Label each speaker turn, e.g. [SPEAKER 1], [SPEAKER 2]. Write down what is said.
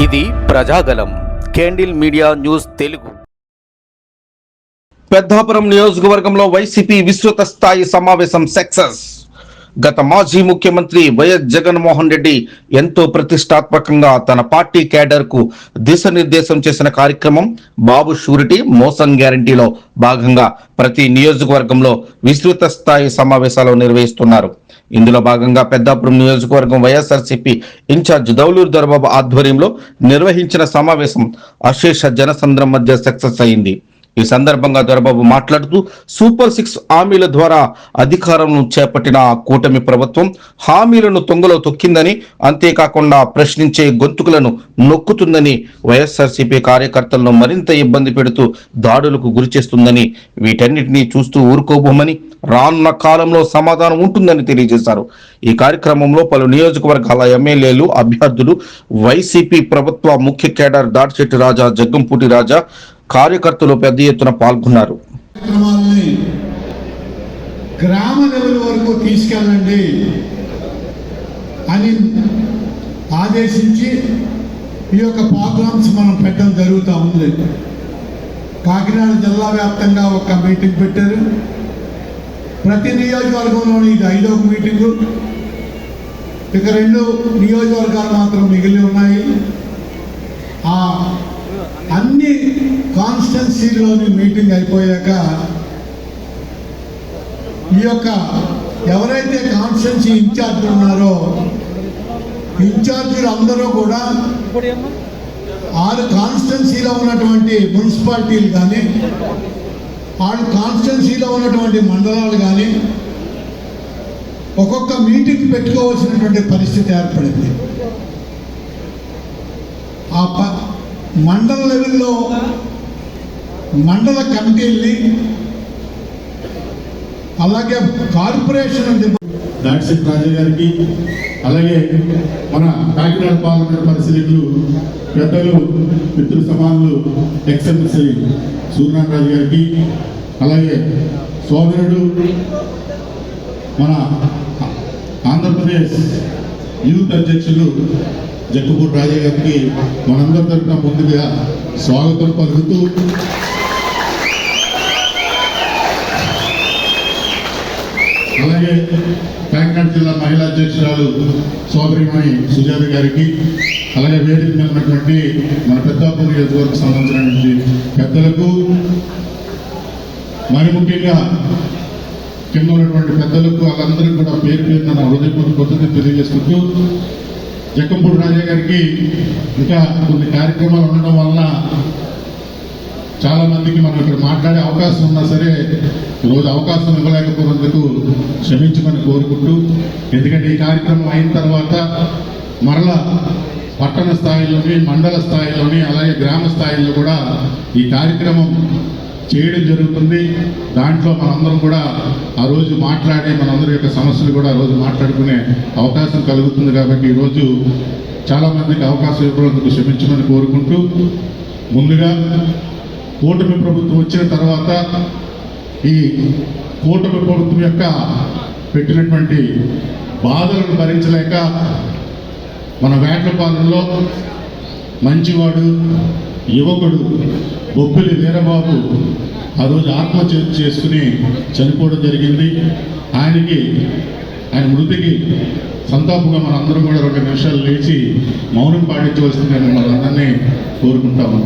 [SPEAKER 1] ఇది Prajagalam candle media news Telugu.
[SPEAKER 2] Peddapuram నియోజకవర్గంలో YCP విస్తృత స్థాయి సమావేశం సక్సెస్. గత మాజీ ముఖ్యమంత్రి వైఎస్ జగన్మోహన్ రెడ్డి ఎంతో ప్రతిష్టాత్మకంగా తన పార్టీ కేడర్కు దిశనిర్దేశం చేసిన కార్యక్రమం బాబు షూరిటీ మోసం గ్యారంటీలో భాగంగా ప్రతి నియోజకవర్గంలో విస్తృత స్థాయి సమావేశాలు నిర్వహిస్తున్నారు. ఇందులో భాగంగా పెద్దాపురం నియోజకవర్గం వైఎస్ఆర్సీపీ ఇన్ఛార్జ్ దౌలూరు దొరబాబు ఆధ్వర్యంలో నిర్వహించిన సమావేశం అశేష జనసంద్రం మధ్య సక్సెస్ అయింది. ఈ సందర్భంగా దొరబాబు మాట్లాడుతూ సూపర్ సిక్స్ హామీల ద్వారా అధికారంను చేపట్టిన కూటమి ప్రభుత్వం హామీలను తొంగలో తొక్కిందని అంతేకాకుండా ప్రశ్నించే గొంతుకులను నొక్కుతుందని వైఎస్ఆర్సీపీ కార్యకర్తలను మరింత ఇబ్బంది పెడుతూ దాడులకు గురిచేస్తుందని వీటన్నిటినీ చూస్తూ ఊరుకోబోమని రానున్న కాలంలో సమాధానం ఉంటుందని తెలియజేశారు. ఈ కార్యక్రమంలో పలు నియోజకవర్గాల ఎమ్మెల్యేలు అభ్యర్థులు వైసీపీ ప్రభుత్వ ముఖ్య కేడర్ దాడిచెట్టి రాజా జగ్గంపూటి రాజా కార్యకర్తలు పెద్ద ఎత్తున పాల్గొన్నారు.
[SPEAKER 3] గ్రామ లెవెల్ వరకు తీసుకెళ్ళండి అని ఆదేశించి ఈ యొక్క ప్రోగ్రామ్స్ మనం పెట్టడం జరుగుతూ ఉంది. కాకినాడ జిల్లా వ్యాప్తంగా ఒక మీటింగ్ పెట్టారు. ప్రతి నియోజకవర్గంలోని ఇది ఐదవ మీటింగు. ఇక రెండు నియోజకవర్గాలు మాత్రం మిగిలి ఉన్నాయి ఆ అన్ని కాన్స్టెన్సీలోని మీటింగ్ అయిపోయాక ఈ యొక్క ఎవరైతే కాన్స్టెన్సీ ఇన్ఛార్జ్ ఉన్నారో ఇన్ఛార్జీలు అందరూ కూడా ఆరు కాన్స్టెన్సీలో ఉన్నటువంటి మున్సిపాలిటీలు కానీ ఆరు కాన్స్టెన్సీలో ఉన్నటువంటి మండలాలు కానీ ఒక్కొక్క మీటింగ్ పెట్టుకోవాల్సినటువంటి పరిస్థితి ఏర్పడింది. ఆ ప మండల లెవెల్లో మండల కమిటీల్ని అలాగే కార్పొరేషన్ ఉంది
[SPEAKER 4] దాడిశెట్టి రాజా గారికి అలాగే మన కాకినాడ పార్లమెంట్ పరిశీలకులు పెద్దలు మిత్రు సమానులు ఎక్స్ఎంసీ సూర్యనారాయణ గారికి అలాగే సోదరుడు మన ఆంధ్రప్రదేశ్ యూత్ అధ్యక్షులు జక్కపూడి రాజా గారికి మనందరి తరఫున ముందుగా స్వాగతం పలుకుతూ అలాగే కాకినాడ జిల్లా మహిళా అధ్యక్షురాలు సోదరిమణి సుజాత గారికి అలాగే వేదిక మీద ఉన్నటువంటి మన పెద్దాపూర్ నియోజకవర్గం సంబంధించినటువంటి పెద్దలకు మరి ముఖ్యంగా కింద ఉన్నటువంటి పెద్దలకు వాళ్ళందరికీ కూడా పేరు పేరు నా హృదయపూర్వక కృతజ్ఞత తెలియజేసుకుంటూ జక్కంపూడి రాజా గారికి ఇంకా కొన్ని కార్యక్రమాలు ఉండడం వలన చాలా మందికి మనం ఇక్కడ మాట్లాడే అవకాశం ఉన్నా సరే ఈరోజు అవకాశం ఇవ్వలేకపోయినందుకు క్షమించమని కోరుకుంటూ ఎందుకంటే ఈ కార్యక్రమం అయిన తర్వాత మరలా పట్టణ స్థాయిలోని మండల స్థాయిలోని అలాగే గ్రామ స్థాయిలో కూడా ఈ కార్యక్రమం చేయడం జరుగుతుంది. దాంట్లో మనందరం కూడా ఆ రోజు మాట్లాడి మనందరి యొక్క సమస్యలు కూడా ఆ రోజు మాట్లాడుకునే అవకాశం కలుగుతుంది కాబట్టి ఈరోజు చాలామందికి అవకాశం ఇవ్వడానికి క్షమించమని కోరుకుంటూ ముందుగా కూటమి ప్రభుత్వం వచ్చిన తర్వాత ఈ కూటమి ప్రభుత్వం యొక్క పెట్టినటువంటి బాధలను భరించలేక మన వేటపాలెంలో మంచివాడు యువకుడు బొబ్బిలి వీరబాబు ఆ రోజు ఆత్మహత్య చేసుకుని చనిపోవడం జరిగింది. ఆయనకి ఆయన మృతికి సంతాపంగా మనందరం కూడా రెండు నిమిషాలు లేచి మౌనం పాటించవలసిందని మనందరినీ కోరుకుంటాము